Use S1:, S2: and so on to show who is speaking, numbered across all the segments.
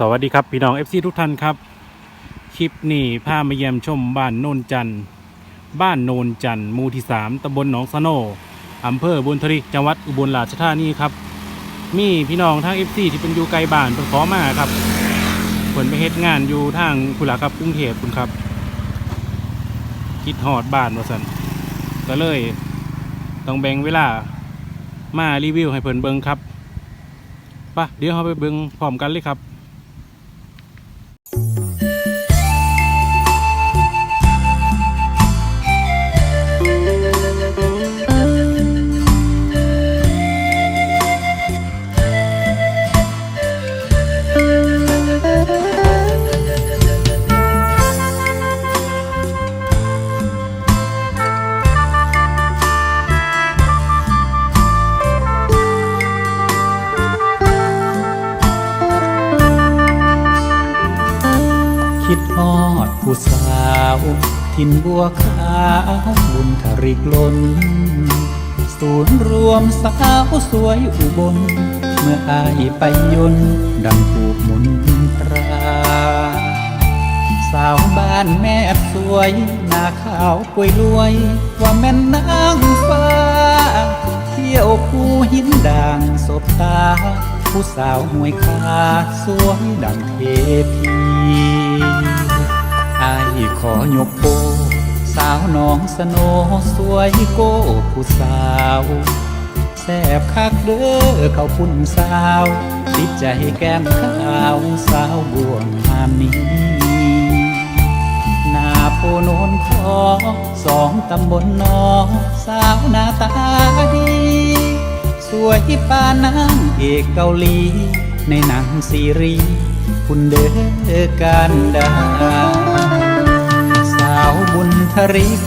S1: สวัสดีครับ พี่น้อง FC ทุกท่านครับ คลิปนี้พามาเยี่ยมชมบ้านโนนจันทร์บ้านโนนจันทร์หมู่ที่ 3ตำบลหนองสะโนอำเภอบุญทริกจังหวัดอุบลราชธานีครับ มีพี่น้องทาง FC ที่เป็นอยู่ไกลบ้านเป็นขอมาครับผลไปเฮ็ดงานอยู่ทางคุหลาครับกรุงเทพคุณครับ คิดหอดบ้านว่าสันก็เลยต้องแบ่งเวลามารีวิวให้เพิ่นเบิงครับปะเดี๋ยวเราไปเบิงพร้อมกันเลยครับ
S2: คิดฮอดผู้สาว ทินบัวขาวบุญทริกลนศูนย์รวมสาวสวยอุบล เมื่ออายไปยนดังถูกมุนตรา สาวบ้านแม่สวยหน้าขาวป่วยรวย ว่าแม่นนางฟ้า เที่ยวภูหินด่างศบตา ผู้สาวหวยคาสวยดังเทพี อยกโปสาวน้องสโนสวยโก้ผู้สาวแซบคักเด้อเขาพุ่นสาวติดใจแก้มขาวสาวบ่วงงามนี้หน้าโพโนนคอสองตำบลนอสาวหน้าตาดี สวยปานางเอกเกาหลี ในหนังซีรีส์คุณเด้อกันดา ริก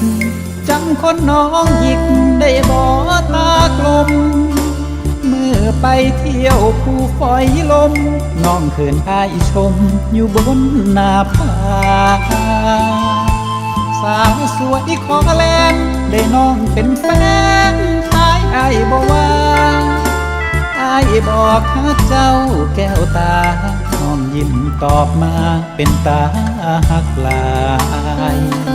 S2: จำคนน้องหยิกได้บ่ตากลม เมื่อไปเที่ยวภูฝอยลม น้องเขินอายชมอยู่บนหน้าผาสาวสวยขอแลนได้น้องเป็นแฟนตายอายบ่ว่าอายบอกหาเจ้าแก้วตา น้องยิ้มตอบมาเป็นตาหักลาย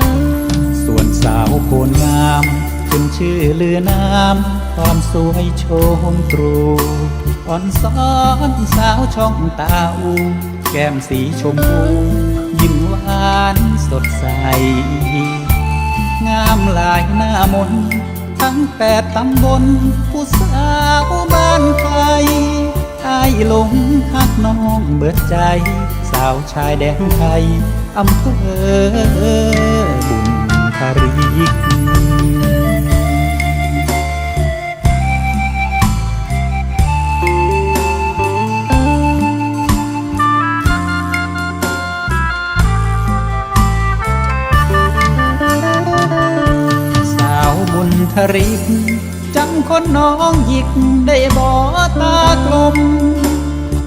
S2: โคนงามขึ้นชื่อลือนามความสวยโชมตรูอ่อนซ้อนสาวช่องตาอู แก้มสีชมพูยิ้มหวานสดใส งามหลายหน้ามน ทั้งแปดตำบลผู้สาวบ้านไทยอายหลงหักน้องเบิดใจ สาวชายแดนไทยอำเภอ ริกจำคนน้องหยิกได้บ่อตากลม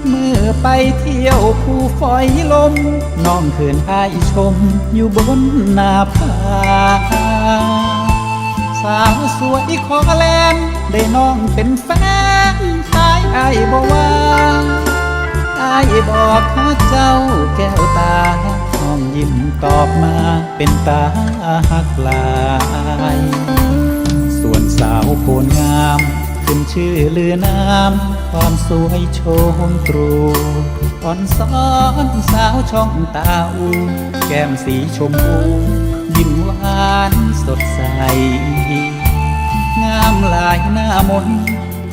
S2: เมื่อไปเที่ยวภูฝอยลม น้องเขินอายชมอยู่บนหน้าผาสาวสวยขอแลนได้น้องเป็นแฟนตายอายบ่ว่าอายบอกหาเจ้าแก้วตาน้องยิ้มตอบมาเป็นตาหักลาย สาวโคนงาม ขึ้นชื่อลือนามความสวยโชมตรูอ่อนซ้อนสาวช่องตาอู แก้มสีชมพู ยิ้มหวานสดใส งามหลายหน้ามน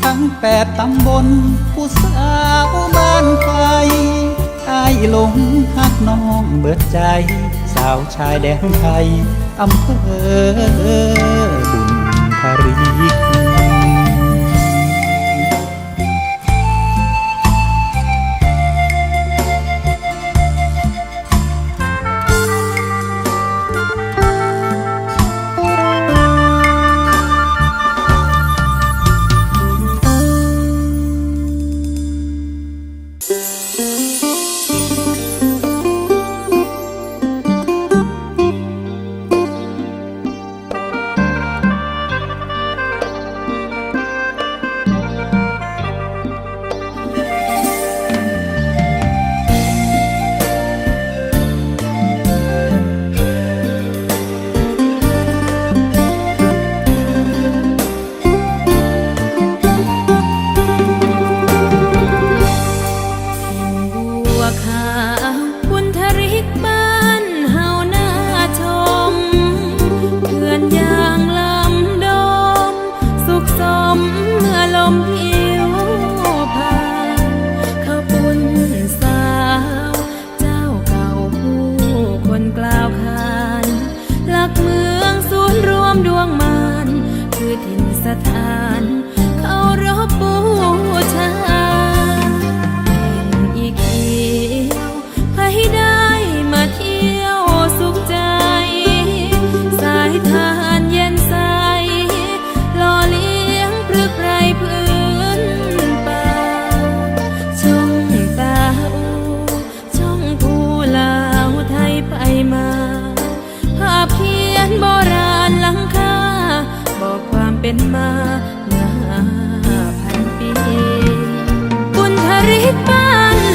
S2: ทั้งแปดตำบล ผู้สาวบ้านไทยอหลงหักน้องเบิดใจ สาวชายแดนไทยอำเภอ
S3: สถาน พันปี บุญธริกบ้าน